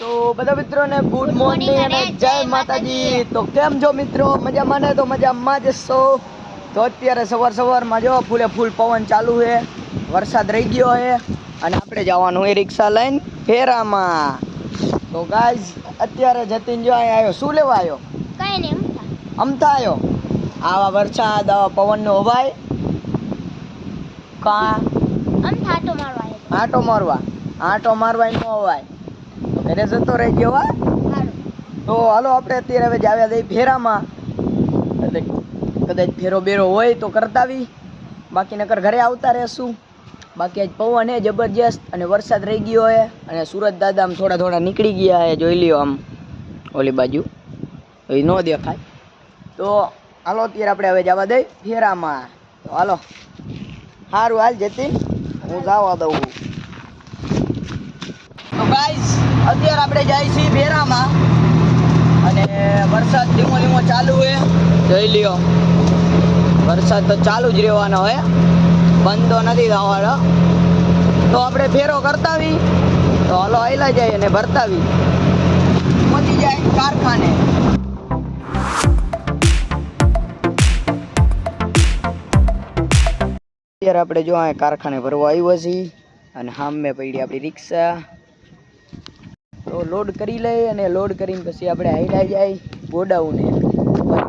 તો બધા મિત્રોને ગુડ મોર્નિંગ અને જય માતાજી. તો કેમ છો મિત્રો? મજામાં ને તો મજામાં જ છો? તો અત્યારે સવાર સવારમાં જો ફૂલે ફૂલ પવન ચાલુ છે. વરસાદ રહી ગયો છે. અને આપણે જવાનું એ રિક્ષા લઈને ફેરામાં. તો ગાય અત્યારે જતીન જો અહીંયા આવ્યો. શું લેવા આવ્યો? કઈ નહીં અમથા. આવ્યો? આવા વરસાદ આવા પવનનો હવાય કા? આટો મારવા આટો આંટો મારવા. આંટો મારવા નો અવાય ઘરે જતો રહી ગયો, હા. તો હાલો, આપણે અત્યારે હવે જાવ્યા દઈ ફેરામાં એટલે કદાચ ફેરો બેરો હોય તો કરતા આવી. બાકી નકર ઘરે આવતા રહેશું. બાકી આજ પવન હે જબરજસ્ત અને વરસાદ રહી ગયો હે અને સુરત દાદા આમ થોડા થોડા નીકળી ગયા હે, જોઈ લ્યો આમ. ઓલી બાજુ. એ ન દેખાય. તો હાલો, અત્યારે આપણે હવે જવા દઈ ફેરામાં તો હાલો. સારું હાલ જતી. હું જવા દઉં તો ગાઈસ અત્યારે આપણે જાય છીએ ફેરામાં અને વરસાદ ધીમો ધીમો ચાલુ છે. જોઈ લ્યો. વરસાદ તો ચાલુ જ રહેવાનો હોય બંધ નથી થવાનો. તો આપણે ફેરો કરતા આવી તો હાલો આયલા જાય અને ભરતા આવી પહોંચી જાય કારખાને. અત્યારે આપણે જો આ કારખાને ભરવા આવ્યો છીએ. અને સામે પડી આપણી રિક્ષા. લોડ કરી લઈએ અને લોડ કરીને પછી આપણે હાઈલા જાય ગોડાઉને.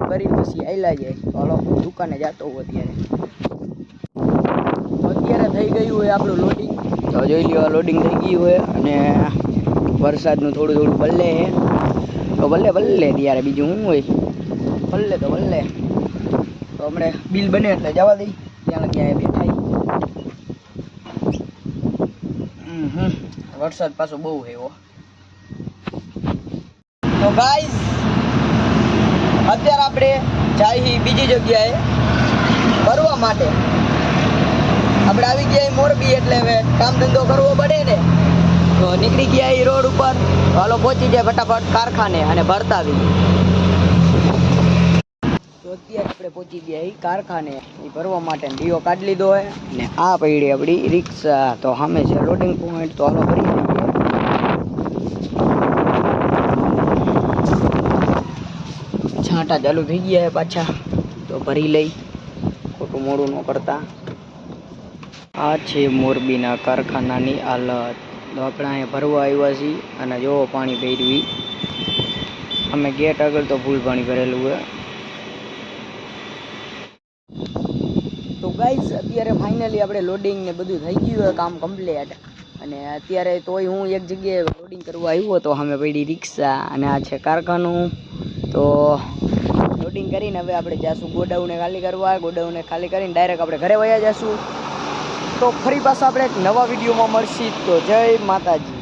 કરીને પછી હાઈલા જાય. હાલો, હું દુકાને જતો હોઉં અત્યારે. અત્યારે થઈ ગયું હોય આપણું લોડિંગ તો જોઈ લ્યો લોડિંગ થઈ ગયું હોય અને વરસાદનું થોડું થોડું બલ્લે છે. તો ભલે ભલે ત્યારે બીજું શું હોય? ભલે તો ભલે તો હમણે બિલ બને એટલે જવા દઈ. ત્યાં લગી બેઠા હમ હમ. વરસાદ પાછો બહુ એવો તો ગાઈઝ અત્યારે આપણે જાય બીજી જગ્યાએ ફરવા માટે. આપણે આવી ગયા મોરબી એટલે હવે કામ ધંધો કરવો પડે ને. તો નીકળી ગયા એ રોડ ઉપર. હાલો પહોંચી જાય ફટાફટ કારખાને અને ભરતા આવી તો અત્યારે આપણે પહોંચી ગયા એ કારખાને. એ ભરવા માટે ડીઓ કાઢી લીધો હોય ને આ પડી આપણી રિક્ષા. તો સામે છે લોડિંગ પોઈન્ટ તો હાલો ભરી દઈએ ચાલુ થઈ ગયા છે પાછા. તો ભરી લઈ. ખોટું મોડું ન કરતા. આ છે મોરબીના કારખાનાની હાલત. તો આપણે અહીંયા ભરવા આવ્યા છીએ અને જોવો પાણી ભેરવી. અમે ગેટ આગળ તો ફૂલ પાણી ભરેલું હોય તો ગાઈઝ અત્યારે ફાઇનલી આપણે લોડિંગ ને બધું થઈ ગયું કામ કમ્પ્લીટ અને અત્યારે તોય હું એક જગ્યાએ લોડિંગ કરવા આવ્યો હતો અમે પડી રિક્ષા અને આ છે કારખાનું. તો લોડિંગ કરીને હવે આપણે જઈશું ગોડાઉને ખાલી કરવા. ગોડાઉને ખાલી કરીને ડાયરેક્ટ આપણે ઘરે વયા જઈશું તો ફરી પાછા આપણે એક નવા વિડીયોમાં મળશી. તો જય માતાજી.